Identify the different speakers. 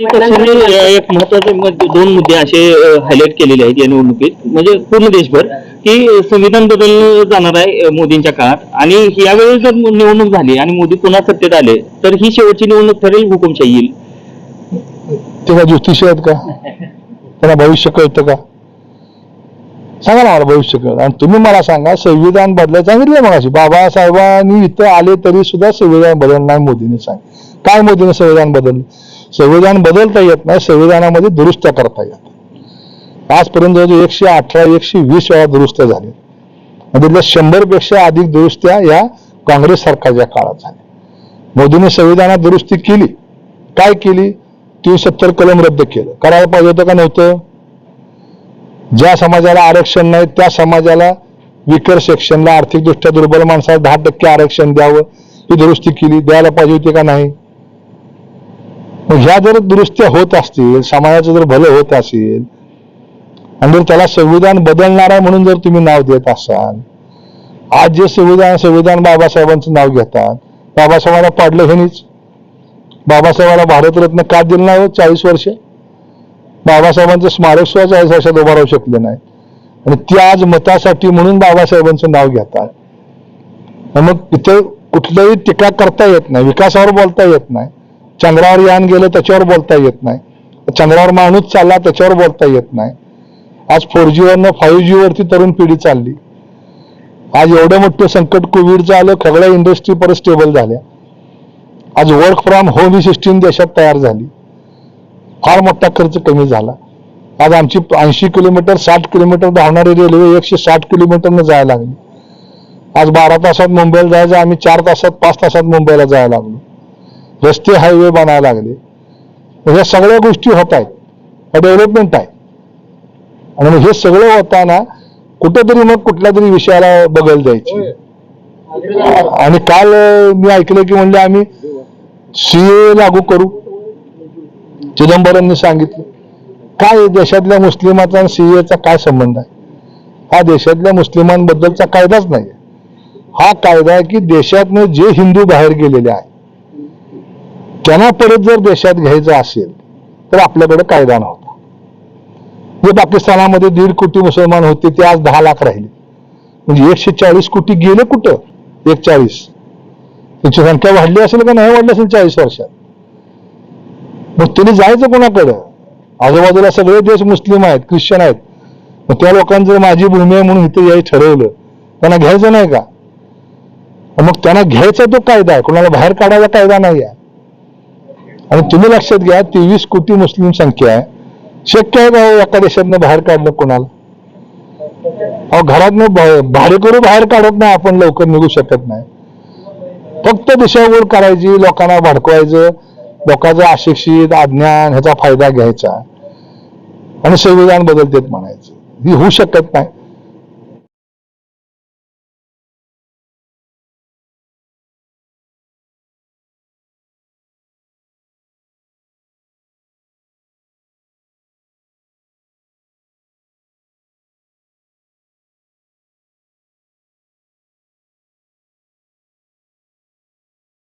Speaker 1: एक महत्त्वाचे दोन मुद्दे असे हायलाईट केलेले आहेत या निवडणुकीत. म्हणजे पूर्ण देशभर की संविधान बदल जाणार आहे मोदींच्या काळात. आणि यावेळी जर निवडणूक झाली आणि मोदी पुन्हा सत्तेत आले तर ही शेवटची निवडणूक ठरेल हुकुमशाही येईल.
Speaker 2: तेव्हा ज्योतिषी आहेत का? त्यांना भविष्य कळतं का? सांगा ना मला भविष्य कळत. आणि तुम्ही मला सांगा संविधान बदलायचं सांगितलं मग बाबासाहेबांनी इथं आले तरी सुद्धा संविधान बदलणार मोदीने सांग काय मोदीने संविधान बदललं? संविधान बदलता येत नाही संविधानामध्ये दुरुस्त्या करता येत आजपर्यंत जवळजवळ एकशे अठरा एकशे वीस वेळा दुरुस्त्या झाल्या म्हणजे शंभरपेक्षा अधिक दुरुस्त्या या काँग्रेस सरकारच्या काळात झाल्या. मोदीने संविधानात दुरुस्ती केली. काय केली? तीन सत्तर कलम रद्द केलं. करायला पाहिजे होतं का नव्हतं? ज्या समाजाला आरक्षण नाही त्या समाजाला विकर सेक्शनला आर्थिकदृष्ट्या दुर्बल माणसाला दहा टक्के आरक्षण द्यावं ही दुरुस्ती केली. द्यायला पाहिजे होती का नाही? मग ह्या जर दुरुस्त्या होत असतील समाजाचं जर भलं होत असेल आणि जर त्याला संविधान बदलणार आहे म्हणून जर तुम्ही नाव देत असाल आज जे संविधान संविधान बाबासाहेबांचं नाव घेतात बाबासाहेबांना पाडलं हेनीच बाबासाहेबांना भारतरत्न का दिलं नाही हो चाळीस वर्ष? बाबासाहेबांचं स्मारक सुद्धा चाळीस वर्षात उभा राहू शकले नाही. आणि ते आज मतासाठी म्हणून बाबासाहेबांचं नाव घेतात. मग इथे कुठल्याही टीका करता येत नाही विकासावर बोलता येत नाही. चंद्रावर यान गेलं त्याच्यावर बोलता येत नाही. चंद्रावर माणूस चालला त्याच्यावर बोलता येत नाही. आज फोर जी वरनं फाईव्ह जी वरती तरुण पिढी चालली. आज एवढं मोठं संकट कोविडचं आलं सगळ्या इंडस्ट्री परत स्टेबल झाल्या. आज वर्क फ्रॉम होम ही सिस्टीम देशात तयार झाली. फार मोठा खर्च कमी झाला. आज आमची ऐंशी किलोमीटर साठ किलोमीटर धावणारी रेल्वे एकशे साठ किलोमीटरनं जायला लागली. आज बारा तासात मुंबईला जायचं आम्ही चार तासात पाच तासात मुंबईला जायला लागलो. रस्ते हायवे बनायला लागले. ह्या सगळ्या गोष्टी होत आहेत. डेव्हलपमेंट आहे. आणि मग हे सगळं होताना कुठेतरी मग कुठल्या तरी विषयाला बगल जायची आणि काल मी ऐकलं की म्हणजे आम्ही सीए लागू करू. चिदंबरमनी सांगितलं. काय देशातल्या मुस्लिमाचा आणि सीएचा काय संबंध आहे? हा देशातल्या मुस्लिमांबद्दलचा कायदाच नाही हा कायदा आहे की देशातनं जे हिंदू बाहेर गेलेले आहे त्यांना परत जर देशात घ्यायचं असेल तर आपल्याकडे कायदा नव्हता. जे पाकिस्तानामध्ये दीड कोटी मुसलमान होते ते आज दहा लाख राहिले. म्हणजे एकशे चाळीस कोटी गेले कुठं? एक चाळीस. त्यांची संख्या वाढली असेल का? नाही वाढली असेल चाळीस वर्षात. मग त्यांनी जायचं कोणाकडं? आजूबाजूला सगळे देश मुस्लिम आहेत ख्रिश्चन आहेत. मग त्या लोकांनी जर माझी भूमी आहे म्हणून इथे यायचं ठरवलं त्यांना घ्यायचं नाही का? मग त्यांना घ्यायचा तो कायदा आहे. कोणाला बाहेर काढायचा कायदा नाही आहे आणि तुम्ही लक्षात घ्या तेवीस कोटी मुस्लिम संख्या आहे. शक्य आहे भाऊ एका देशातनं बाहेर काढलं कोणाला? अहो घरातनं भाडेकरू बाहेर काढत नाही आपण लवकर निघू शकत नाही. फक्त दिशाभूल करायची लोकांना भडकवायचं लोकांचं अशिक्षित अज्ञान ह्याचा फायदा घ्यायचा. आणि संविधान बदलतेत म्हणायचं. ही होऊ शकत नाही.